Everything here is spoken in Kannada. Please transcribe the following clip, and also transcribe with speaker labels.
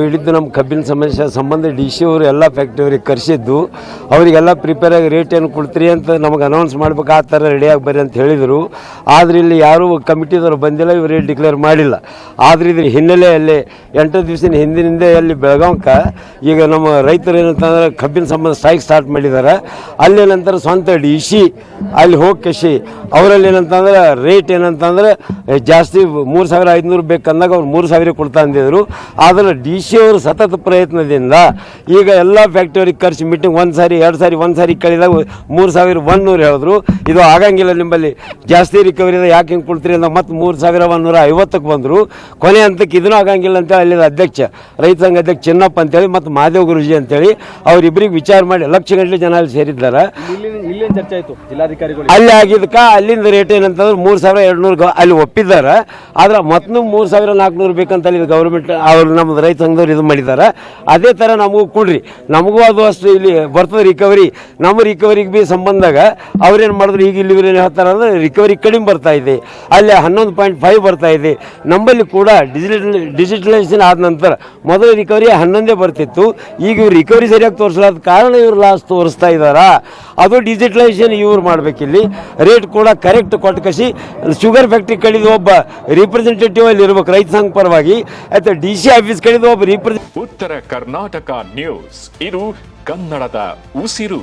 Speaker 1: ಹೇಳಿದ್ದು ನಮ್ಮ ಕಬ್ಬಿನ ಸಮಸ್ಯೆ, ಸಂಬಂಧ ಡಿ ಸಿ ಅವರು ಎಲ್ಲ ಫ್ಯಾಕ್ಟ್ರಿಯವ್ರಿಗೆ ಕರೆಸಿದ್ದು, ಅವರಿಗೆಲ್ಲ ಪ್ರಿಪೇರ್ ಆಗಿ ರೇಟ್ ಏನು ಕೊಡ್ತೀರಿ ಅಂತ ನಮಗೆ ಅನೌನ್ಸ್ ಮಾಡ್ಬೇಕು, ಆ ಥರ ರೆಡಿಯಾಗಿ ಬರ್ರಿ ಅಂತ ಹೇಳಿದರು. ಆದರೆ ಇಲ್ಲಿ ಯಾರೂ ಕಮಿಟಿದವರು ಬಂದಿಲ್ಲ, ಇವರು ರೇಟ್ ಡಿಕ್ಲೇರ್ ಮಾಡಿಲ್ಲ. ಆದರೆ ಇದ್ರ ಹಿನ್ನೆಲೆಯಲ್ಲಿ ಎಂಟು ದಿವಸದ ಹಿಂದಿನಿಂದ ಅಲ್ಲಿ ಬೆಳಗಾವಕ್ಕೆ ಈಗ ನಮ್ಮ ರೈತರು ಏನಂತಂದ್ರೆ ಕಬ್ಬಿನ ಸಂಬಂಧ ಸ್ಟ್ರೈಕ್ ಸ್ಟಾರ್ಟ್ ಮಾಡಿದ್ದಾರೆ. ಅಲ್ಲಿ ನಂತರ ಸ್ವಂತ ಡಿ ಸಿ ಅಲ್ಲಿ ಹೋಗಿ ಕಸಿ. ಅವರಲ್ಲಿ ಏನಂತಂದ್ರೆ ರೇಟ್ ಏನಂತಂದ್ರೆ ಜಾಸ್ತಿ ಮೂರು ಸಾವಿರ ಐದುನೂರು ಬೇಕಂದಾಗ ಅವ್ರು ಮೂರು ಸಾವಿರ ಕೊಡ್ತಾ ಅಂದಿದ್ರು. ಆದರೆ ಡಿ ಅವರು ಸತತ ಪ್ರಯತ್ನದಿಂದ ಈಗ ಎಲ್ಲ ಫ್ಯಾಕ್ಟರಿಗೆ ಖರ್ಚು ಮೀಟಿಂಗ್ ಒಂದು ಸಾರಿ, ಎರಡು ಸಾರಿ, ಒಂದು ಸಾರಿ ಕಳಿದಾಗ ಮೂರು ಸಾವಿರ ಒನ್ನೂರು ಹೇಳಿದ್ರು. ಇದು ಆಗಂಗಿಲ್ಲ ನಿಮ್ಮಲ್ಲಿ. ಜಾಸ್ತಿ ರಿಕವರಿ ಯಾಕೆ ಹಿಂಗೆ ಕೊಡ್ತೀರಿ ಅಂತ ಮತ್ತೆ ಮೂರು ಸಾವಿರ ಒಂದೂರ ಐವತ್ತಕ್ಕೆ ಬಂದರು. ಕೊನೆ ಹಂತಕ್ಕೆ ಇದನ್ನೂ ಆಗಂಗಿಲ್ಲ ಅಂತೇಳಿ ಅಲ್ಲಿದ ಅಧ್ಯಕ್ಷ, ರೈತ ಸಂಘ ಅಧ್ಯಕ್ಷ ಚಿನ್ನಪ್ಪ ಅಂತೇಳಿ ಮತ್ತು ಮಹಾದೇವ್ ಗುರುಜಿ ಅಂತೇಳಿ ಅವರಿಬ್ಬರಿಗೆ ವಿಚಾರ ಮಾಡಿ ಲಕ್ಷ ಗಂಟಲೆ ಜನ ಅಲ್ಲಿ ಸೇರಿದ್ದಾರೆ.
Speaker 2: ಚರ್ಚೆ ಆಯ್ತು ಜಿಲ್ಲಾಧಿಕಾರಿಗಳು
Speaker 1: ಅಲ್ಲಿ ಆಗಿದ್ದಕ್ಕ ಅಲ್ಲಿಂದ ರೇಟ್ ಏನಂತಂದ್ರೆ ಮೂರು ಸಾವಿರ ಎರಡು ನೂರು ಅಲ್ಲಿ ಒಪ್ಪಿದ್ದಾರೆ. ಆದ್ರೆ ಮತ್ತೂ ಮೂರು ಸಾವಿರ ನಾಲ್ಕುನೂರು ಬೇಕಂತ ಇದು ಗೌರ್ಮೆಂಟ್ ಅವ್ರು ನಮ್ಮ ರೈತ ಸಂಘದವ್ರು ಇದು ಮಾಡಿದ್ದಾರೆ. ಅದೇ ಥರ ನಮಗೂ ಕೊಡ್ರಿ. ನಮಗೂ ಅದು ಅಷ್ಟು ಇಲ್ಲಿ ಬರ್ತದೆ ರಿಕವರಿ ನಮ್ಮ ರಿಕವರಿಗೆ ಭೀ ಸಂಬಂಧಾಗ ಅವ್ರೇನು ಮಾಡಿದ್ರು ಈಗ ಇಲ್ಲಿ ಏನು ಹೇಳ್ತಾರೆ ಅಂದ್ರೆ ರಿಕವರಿ ಕಡಿಮೆ ಬರ್ತಾ ಇದೆ. ಅಲ್ಲಿ ಹನ್ನೊಂದು ಪಾಯಿಂಟ್ ಫೈವ್ ಬರ್ತಾ ಇದೆ. ನಮ್ಮಲ್ಲಿ ಕೂಡ ಡಿಜಿಟಲ್ ಡಿಜಿಟಲೈಸೇಷನ್ ಆದ ನಂತರ ಮೊದಲು ರಿಕವರಿ ಹನ್ನೊಂದೇ ಬರ್ತಿತ್ತು. ಈಗ ಇವ್ರು ರಿಕವರಿ ಸರಿಯಾಗಿ ತೋರಿಸಲಾದ ಕಾರಣ ಇವ್ರು ಲಾಸ್ ತೋರಿಸ್ತಾ ಇದ್ದಾರಾ? ಅದು ಡಿಜಿಟಲೈಸೇಷನ್ ಇವ್ರು ಮಾಡ್ಬೇಕಿಲ್ಲಿ. ರೇಟ್ ಕೂಡ ಕರೆಕ್ಟ್ ಕೊಟ್ಟು ಕಸಿ ಶುಗರ್ ಫ್ಯಾಕ್ಟ್ರಿ ಕಡಿದು ಒಬ್ಬ ರಿಪ್ರೆಸೆಂಟೇಟಿವ್ ಅಲ್ಲಿ ಇರ್ಬೇಕು ರೈತ ಸಂಘ ಪರವಾಗಿ. ಅಥವಾ ಡಿ ಸಿ ಆಫೀಸ್ ಕಡಿದು ಒಬ್ಬ ರಿಪ್ರೆಸೆಂಟ್
Speaker 3: ಉತ್ತರ ಕರ್ನಾಟಕ ನ್ಯೂಸ್ ಇದು ಕನ್ನಡದ ಉಸಿರು.